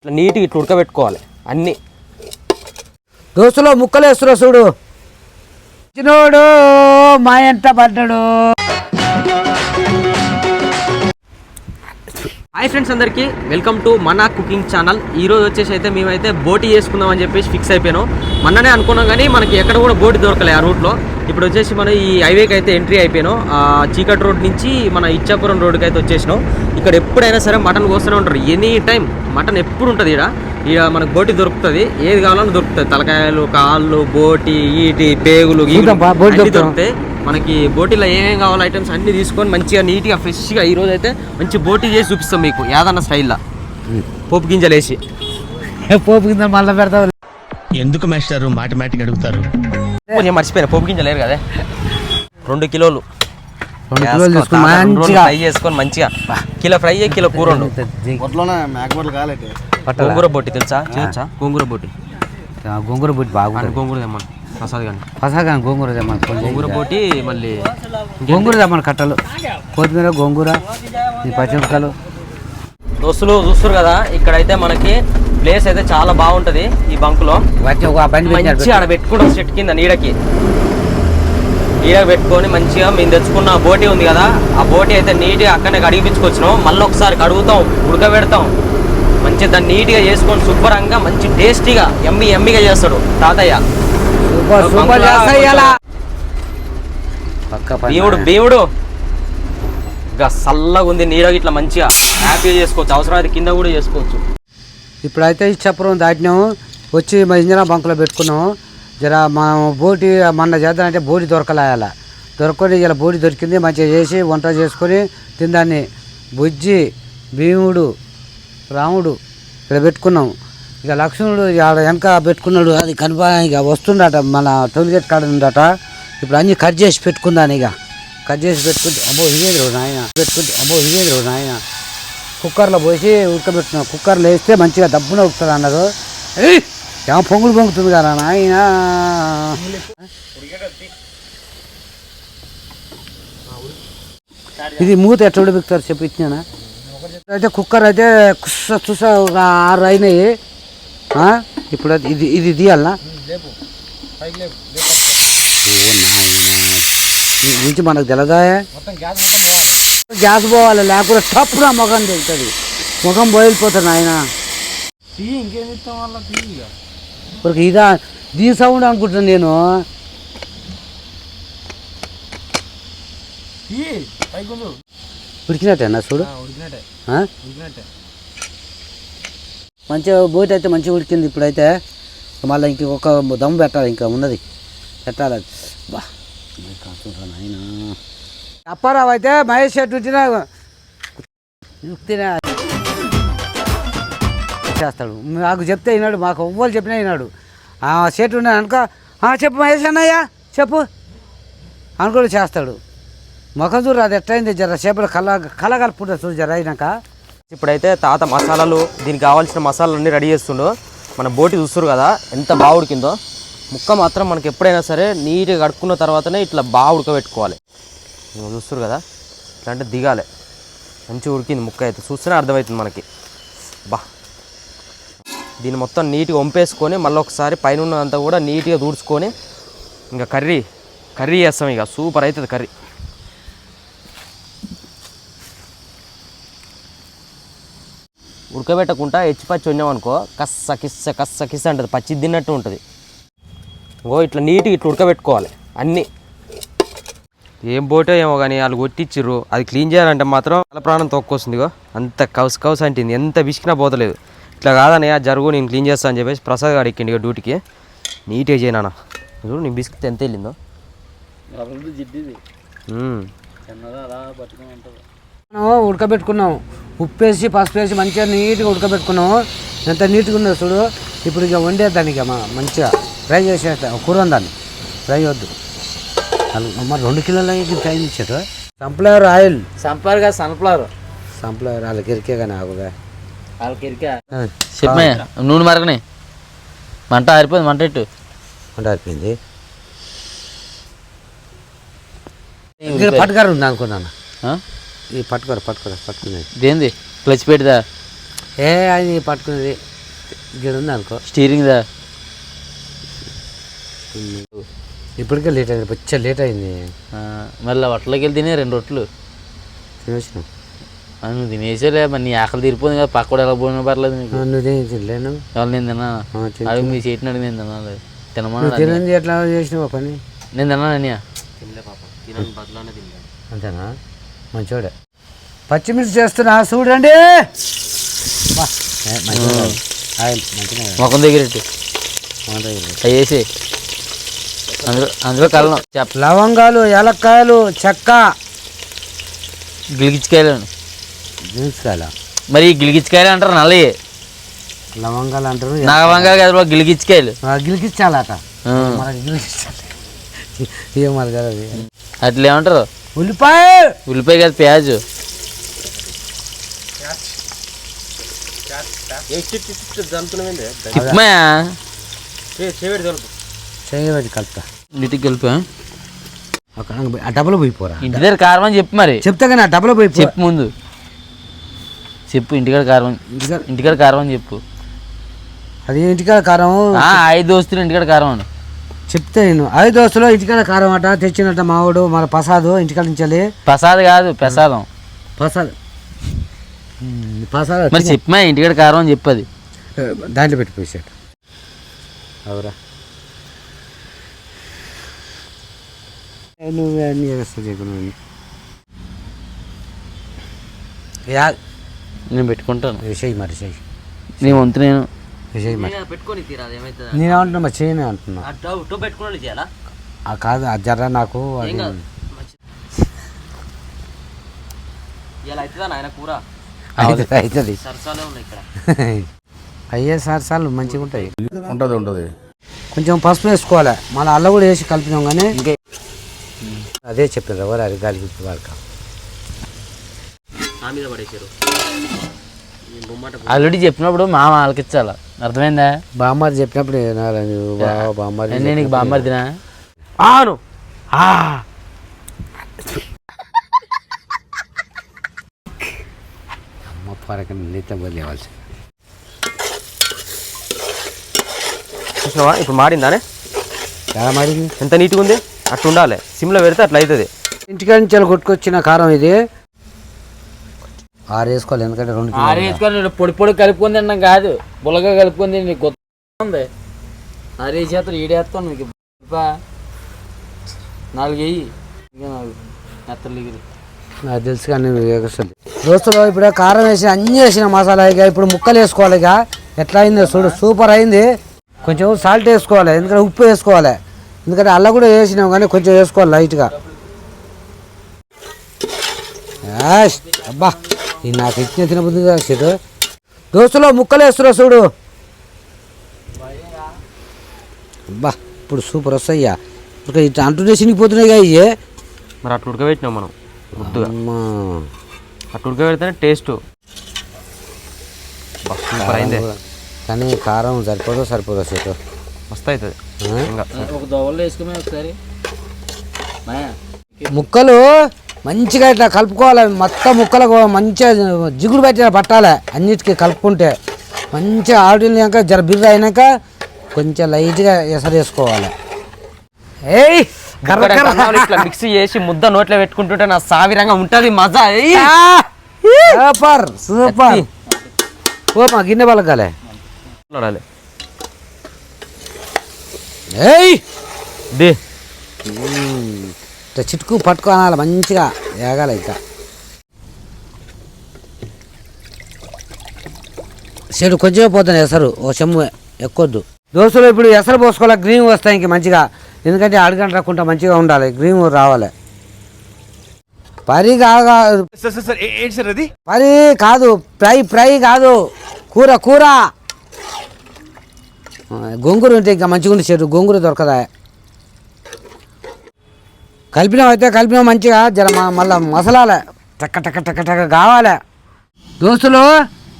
ఇట్లా నీట్గా ఇట్లా ఉడకబెట్టుకోవాలి. అన్నీ. దోస్తులో ముక్కలు వేస్తున్నా చూడు. చిన్నోడు మా ఎంట పడ్డాడు. హాయ్ ఫ్రెండ్స్ అందరికీ వెల్కమ్ టు మన కుకింగ్ ఛానల్. ఈ రోజు వచ్చేసి అయితే మేమైతే బోటి చేసుకుందాం అని చెప్పేసి ఫిక్స్ అయిపోయాను. మొన్ననే అనుకున్నాం కానీ మనకి ఎక్కడ కూడా బోటి దొరకలే ఆ రూట్లో. ఇప్పుడు వచ్చేసి మనం ఈ హైవేకి అయితే ఎంట్రీ అయిపోయాను. ఆ చీకటి రోడ్ నుంచి మన ఇచ్చాపురం రోడ్కి అయితే వచ్చేసినాం. ఇక్కడ ఎప్పుడైనా సరే మటన్ కోస్తూనే ఉంటారు. ఎనీ టైం మటన్ ఎప్పుడు ఉంటుంది ఇక్కడ ఇక్కడ మనకు బోటి దొరుకుతుంది. ఏది కావాలన్నా దొరుకుతుంది. తలకాయలు కాళ్ళు బోటి ఈటి పేగులు దొరుకుతాయి. మనకి బోటీలో ఏమేమి కావాలో ఐటమ్స్ అన్ని తీసుకొని మంచిగా నీట్గా ఫ్రెష్గా ఈ రోజు అయితే మంచి బోటీ చేసి చూపిస్తాం మీకు. యాదన్న స్టైల్లో. పోపు గింజలు వేసి. పోపు కింద మళ్ళీ పెడతావు. ఎందుకు మాస్టారు మాటిమాటికి అడుగుతారు? కొంచెం మర్చిపోయినా పోపు గింజలు లేరు కదా. రెండు కిలోలు. రెండు కిలోలు తీసుకుని రెండు రోజులు మంచిగా. ఫ్రై చేసుకొని మంచిగా. కిలో ఫ్రై కిలో కూర వండు. పట్టదా? గోంగూర బొట్టి తెలుసా? చేయొచ్చా గోంగూర బొట్టి. ఆ, గోంగూర బుట్టి బాగుంటుంది. గోంగూర తెమ్మను. ప్రసాద్ కానీ పసగా గోంగూర తెమ్మని. గోంగూర బొట్టి మళ్ళీ గోంగూర తెమ్మని కట్టలు. కొత్తిమీర గోంగూర ఈ పచ్చిమిరపకాయలు. దోస్తులు చూస్తారు కదా ఇక్కడైతే మనకి ప్లేస్ అయితే చాలా బాగుంటది ఈ బంకులో. మంచి పెట్టాడు ఆడ పెట్టుకుంటాం చెట్టు కింద నీడకి. నీడకి పెట్టుకొని మంచిగా మేము తెచ్చుకున్న బోటి ఉంది కదా ఆ బోటి అయితే నీట్గా అక్కడనే కడిగిపించుకొచ్చినాం. మళ్ళీ ఒకసారి కడుగుతాం ఉడకబెడతాం. మంచిగా దాన్ని నీట్గా చేసుకొని శుభ్రంగా మంచి టేస్టీగా ఎమ్మి ఎమ్మిగా చేస్తాడు తాతయ్య. భీముడు భీముడు ఇంకా చల్లగా ఉంది నీడకి ఇట్లా మంచిగా. హ్యాపీగా చేసుకోవచ్చు. అవసరమైతే కింద కూడా చేసుకోవచ్చు. ఇప్పుడైతే ఈ చప్పరం దాటినాము. వచ్చి మా ఇంజనా బంకులో పెట్టుకున్నాము. జర మనం బోటి మొన్న చేద్దామంటే బోటి దొరకలాయాల దొరకని ఇలా బోటి దొరికింది. మంచిగా చేసి వంట చేసుకొని తిందాన్ని బుజ్జి భీముడు రాముడు ఇక్కడ పెట్టుకున్నాం ఇక లక్ష్మణుడు ఆడ వెనక పెట్టుకున్నాడు. అది కనిపా ఇక వస్తుండట మన టోల్గేట్ కాడ ఉందట ఇప్పుడు అన్నీ కట్ చేసి పెట్టుకుందాను ఇక. కట్ చేసి పెట్టుకుంటే అబ్బో ఇదేంద్రు నాయన? పెట్టుకుంటే అబ్బో ఇదేంద్రు నాయన? కుక్కర్లో పోసి ఉడకబెట్టిన కుక్కర్లో వేస్తే మంచిగా దబ్బున ఉడుకుతుంది అన్నారు. ఏమో పొంగులు పొంగుతుంది కదా నాయన. ఇది మూత ఎట్లా ఉడిపిస్తారు చెప్పి ఇచ్చినా అయితే కుక్కర్ అయితే కుస్స చూస ఒక ఆరు అయినాయి. ఇప్పుడు ఇది ఇది తీయాలనా? ఓ నాయనా. ఈ నుంచి మనకు తెలదా? గ్యాస్ పోవాలి లేకపోతే తప్పుడు ఆ ముఖం తెలుస్తుంది ముఖం బయలుపోతుంది ఆయన ఒక ఇదా దీని సౌండ్ అనుకుంటున్నాను నేను. ఉడికినట్టేనా చూడు? మంచిగా బోట్ అయితే మంచిగా ఉడికింది ఇప్పుడైతే. మళ్ళీ ఇంకొక దమ్ పెట్టాలి ఇంకా ఉన్నది. పెట్టాలి. బా. నాయన? అప్పారావు అయితే మహేష్ షెట్ వచ్చినా చేస్తాడు. మాకు చెప్తే విన్నాడు మాకు ఎవ్వరు చెప్పినా విన్నాడు ఆ షెట్ ఉన్నాను అనుకో చెప్పు మహేష్ అన్నయ్య చెప్పు. అనుకోడు చేస్తాడు. ముఖం చూడు అది ఎట్లయింది? జర చేపలు కల కలగలుపుకుంటుంది చూడు జర అయినాక. ఇప్పుడైతే తాత మసాలాలు దీనికి కావాల్సిన మసాలాలు అన్నీ రెడీ చేస్తుండు. మన బోటి చూస్తారు కదా ఎంత బాగా ఉడికిందో. ముక్క మాత్రం మనకి ఎప్పుడైనా సరే నీట్గా కడుక్కున్న తర్వాతనే ఇట్లా బాగా ఉడకబెట్టుకోవాలి. చూస్తారు కదా? ఇట్లా అంటే దిగాలి. మంచిగా ఉడికింది ముక్క అయితే. చూస్తేనే అర్థమవుతుంది మనకి. బా. దీన్ని మొత్తం నీట్గా వంపేసుకొని మళ్ళీ ఒకసారి పైన ఉన్నదంతా కూడా నీట్గా దూడ్చుకొని ఇంకా కర్రీ కర్రీ చేస్తాం ఇక. సూపర్ అవుతుంది కర్రీ. ఉడకబెట్టకుండా హెచ్చి పచ్చి ఉన్నామనుకో కస్స కిస్స కస్స కిస్స అంటుంది. పచ్చి తిన్నట్టు ఉంటుంది. ఓ ఇట్లా నీట్గా ఇట్లా ఉడకబెట్టుకోవాలి. అన్నీ. ఏం బోటో ఏమో కానీ వాళ్ళు కొట్టిచ్చిర్రు అది క్లీన్ చేయాలంటే మాత్రం వాళ్ళ ప్రాణం తొక్కొస్తుంది ఇగో అంత కౌస్ కౌస్ అంటుంది. ఎంత విసికినా పోతలేదు. ఇట్లా కాదని ఆ జరుగు నేను క్లీన్ చేస్తా అని చెప్పేసి ప్రసాద్ గారు ఎక్కిండి డ్యూటీకి నీట్గా చేయనా చూడు నీ బిస్కెట్ ఎంత వెళ్ళిందో. మనం ఉడకబెట్టుకున్నాం. ఉప్పు వేసి పసుపు వేసి మంచిగా నీట్గా ఉడకబెట్టుకున్నాము ఎంత నీట్గా ఉందో చూడు. ఇప్పుడు ఇక వండేద్దాన్ని ఇక మంచిగా. ఫ్రై చేసేస్తాం కూర దాన్ని ఫ్రై వద్దు. మరి రెండు కిలోల ఫ్రై ఇచ్చారు. Sunflower oil. సంపర్గా సన్ఫ్లవర్ సన్ఫ్లవర్ వాళ్ళకి ఇరికే కానీ ఆగుగా. వాళ్ళకి ఇరికా చెప్పమయ్య నూనె మరగని? మంట ఆరిపోయింది మంట ఇట్టు అంటే అయిపోయింది ఇక్కడ పట్టుకారు ఉంది అనుకున్నాను ఆ? ఈ పట్టుకోరు పట్టుకోరు పట్టుకునేది దేంది క్లచ్ పెడదా ఏ అది పట్టుకునేది ఇక్కడ ఉంది అనుకో. స్టీరింగ్ దా ఇప్పటికే లేట్ అయింది వచ్చే లేట్ అయింది. మళ్ళీ హోటల్కి వెళ్ళి తినే రెండు రొట్లు తినేసినాం నువ్వు తినేసేలే మరి నీ ఆకలి తీరిపోయింది కదా పక్క కూడా ఎలా పోయినా పర్లేదు నీకు? నువ్వు తినలేను ఎవరు నేను తిన్నా. అడుగు మీ సీట్ని అడిగి నేను తినాలి. తినమని తినంది ఎట్లా చేసినావు పని? నేను తిన్నాను అన్నయ్య తినలే పాప. తినని బదులానే తినలే. అంతేనా? మంచోడే. పచ్చిమిర్చి చేస్తున్నా చూడండి! ముఖం దగ్గర. అవి వేసి అందులో అందులో కళ్ళం చెప్ప లవంగాలు ఏలక్కాయలు చెక్క. గిలిగిచ్చికాయలు? దించుకోవాల మరి గిలిగిచ్చికాయలు అంటారు నల్లయి లవంగాలు అంటారు నాగవంగా కదా గిలిగిచ్చికాయలు. గిలికిచ్చాలి ఏం అది. అట్లా ఏమంటారు? ఉల్లిపాయ! ఉల్లిపాయ కదా ప్యాజ్. చేవేడి జరుపు చేయబెట్టి కలుపుతా. ఇంటికి వెళ్ళిపో అక్కడ ఆ డబ్బులు పోయిపోరా ఇంటి దగ్గర కారం అని చెప్పు మరి. చెప్తా కానీ ఆ డబ్బులు పోయిపో చెప్పు ముందు. చెప్పు ఇంటికాడ కారం ఇంటికాడ ఇంటికాడ కారం అని చెప్పు. అది ఇంటికాడ కారం ఐదు దోస్తులు ఇంటికాడ కారం అని. చెప్తే నేను. ఐదు దోస్తులు ఇంటికాడ కారం అట తెచ్చినట్ట మావాడు మన ప్రసాద్ ఇంటికాడ నుంచి ప్రసాద్ కాదు ప్రసాదం. ప్రసాద్. ప్రసాద్ మరి చెప్పమా ఇంటికాడ కారం అని చెప్పు అది. దాంట్లో పెట్టి పోసాడు అవురా. నువ్వే అన్నీ యా నేను పెట్టుకుంటాను. విషయ్ మరి చెయ్యి. నీ వంతు నేను. విషయ్ మరి. పెట్టుకొని తీరాదు ఏమవుతుంది నేను ఏమంటున్నా మరి చేయనే అంటున్నా. టూ పెట్టుకుని చేయాలా? ఆ కాదు ఆ జర్ర నాకు అది ఇలా అవుతుందా నాయన కూర? అవుతుంది అవుతుంది. సరసాలే ఉన్నాయి ఇక్కడ. అయ్యే సార్ సార్లు మంచిగా ఉంటాయి ఉంటుంది ఉంటుంది. కొంచెం పసుపు వేసుకోవాలి. మళ్ళీ అల్ల కూడా వేసి కలిపినాం కానీ అదే చెప్పారు ఎవరు అది గాలి వాళ్ళకి. మీద ఆల్రెడీ చెప్పినప్పుడు మామ ఆలకించాల? అర్థమైందా? బామ్మారి చెప్పినప్పుడు వినాలి నువ్వు బావ బామ్మారి నేను నీకు బామ్మర్ తినా ఆను! అమ్మ పరక నీత చూసినావా? ఇప్పుడు మాడిందానే? ఎలా మాడింది? ఎంత నీట్గా ఉంది? అట్లా ఉండాలి సిమ్లో పెడితే అట్లా అవుతుంది ఇంటికాడ నుంచి వెళ్ళి కొట్టుకొచ్చిన కారం ఇది. ఆరు వేసుకోవాలి ఎందుకంటే రెండు కదా. ఆరేసుకొని పొడి పొడి కలుపుకొని తిన్నాం కాదు. బుల్లగా కలుపుకొని తిని నీకు కొత్త ఉంది. ఆరేసేస్తాను ఈడేస్తాను నీకు బా. నాలుగు. వెయ్యి ఎగిరి నాకు తెలుసు కానీ నువ్వు వేగొస్తుంది దోస్తులు ఇప్పుడు కారం వేసి అన్నీ వేసిన మసాలా ఇక ఇప్పుడు ముక్కలు వేసుకోవాలి ఇక. ఎట్లా అయిందో చూడు సూపర్ అయింది. కొంచెం సాల్ట్ వేసుకోవాలి ఎందుకంటే ఉప్పు వేసుకోవాలి. ఎందుకంటే అల్ల కూడా వేసినాం కానీ కొంచెం వేసుకోవాలి లైట్గా. అబ్బా ఇది నాకు ఇచ్చిన తినబుద్ధి కదా చెడు దోస్తులో ముక్కలు వేస్తున్నా చూడు. అబ్బా ఇప్పుడు సూపర్ వస్తాయ్యా ఇప్పుడు ఇట్లా అంటుంటే చినిగిపోతున్నాయి ఇవి మరి అట్లా ఉడకబెట్టినాం మనం ముద్దుగా. అట్లా ఉడకబెడితేనే టేస్ట్. సూపర్ అయిందే. కానీ కారం సరిపోదో సరిపోదో చేతో మస్తు అవుతుంది. ఇంకా ఒక దోవల్లో వేసుకుమే ఒకసారి. మాయా ముక్కలు మంచిగా ఇట్లా కలుపుకోవాలి. మొత్తం ముక్కలకు మంచిగా జిగుడు పెట్టిన పట్టాలి. అన్నిటికీ కలుపుకుంటే మంచిగా ఆడినాక జర బిర్ర అయినాక కొంచెం లైట్గా ఎసరు వేసుకోవాలి. ఏయ్ ఇట్లా మిక్స్ చేసి ముద్ద నోట్లో పెట్టుకుంటుంటే నా సావిరంగా ఉంటుంది మజా ఏయ్. Super super. ఓ మా గిన్నె పలకాలే. చూడాలి ఏయ్! దే చిటుకు పట్టుకోనాలి మంచిగా ఏగాలి ఇంకా. చెడు కొంచెమే పోతుంది ఎసరు ఓ చెమ్ము ఎక్కొద్దు. దోశలు ఇప్పుడు ఎసరు పోసుకోవాలి గ్రీన్ వస్తాయి ఇంక మంచిగా. ఎందుకంటే అడగంట రాకుండా మంచిగా ఉండాలి గ్రీన్ రావాలి. పరి కాగా అది? పరి కాదు ఫ్రై ఫ్రై కాదు. కూర కూర. గొంగూర ఉంటే ఇంకా మంచిగా ఉండి చెడు గొంగూర దొరకదా? కలిపినాం అయితే కలిపినాం మంచిగా. జర మళ్ళా మసలాలే. టక్క టక్క టక్క టక్క కావాలి. దోస్తులు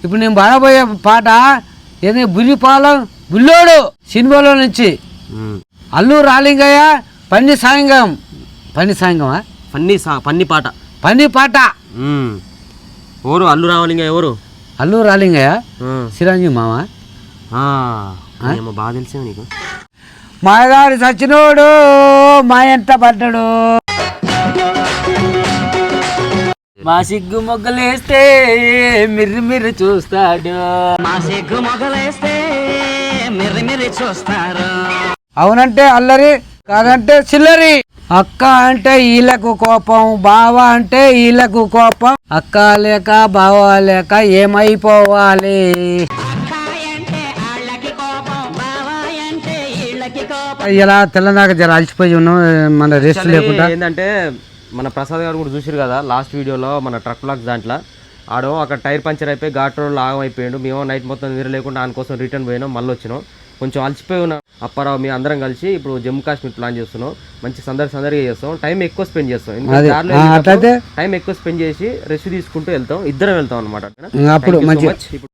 ఇప్పుడు నేను పాడబోయే పాట ఏది? బుల్లిపాలెం బుల్లోడు సినిమాలో నుంచి. అల్లు రాలింగయ్య పన్ని సాయంగం. పన్ని సాయంగమా? పన్ని సా పన్ని పాట. పన్ని పాట. ఎవరు? అల్లు రావాలి ఇంకా ఎవరు? అల్లు రాలింగయ్య. చిరంజీవి మామ? ఏమో బాగా తెలిసింది నీకు? మాయగాడు సచ్చినోడు మా ఎంట పడ్డాడు? మా సిగ్గు మొగ్గలేస్తే మిర్రి మిర్రి చూస్తాడు. మా సిగ్గు మొగ్గలేస్తే మిర్రి మిర్రి చూస్తారు. అవునంటే అల్లరి కాదంటే చిల్లరి. అక్క అంటే వీళ్ళకు కోపం బావ అంటే వీళ్ళకు కోపం. అక్క లేక బావ లేక ఏమైపోవాలి? ఇలా తెల్లదాకా జర అలసిపోయి ఉన్నాం మన రెస్ట్ లేకుండా. ఏంటంటే మన ప్రసాద్ గారు కూడా చూసిరు కదా లాస్ట్ వీడియోలో మన ట్రక్ బ్లాక్స్ దాంట్లో. ఆడో అక్కడ టైర్ పంచర్ అయిపోయి ఘాట్ రోడ్ ఆగం అయిపోయాడు. మేము నైట్ మొత్తం నిద్ర లేకుండా ఆయన కోసం రిటర్న్ పోయినాం మళ్ళీ వచ్చినాం. కొంచెం అలసిపోయి ఉన్న. అప్పారావు మీ అందరం కలిసి ఇప్పుడు జమ్మూ కాశ్మీర్ ప్లాన్ చేస్తున్నాం. మంచి సందడి సందడిగా చేస్తాం. టైం ఎక్కువ స్పెండ్ చేస్తాం? టైం ఎక్కువ స్పెండ్ చేసి రెస్ట్ తీసుకుంటూ వెళ్తాం. ఇద్దరం వెళ్తాం అనమాట అప్పుడు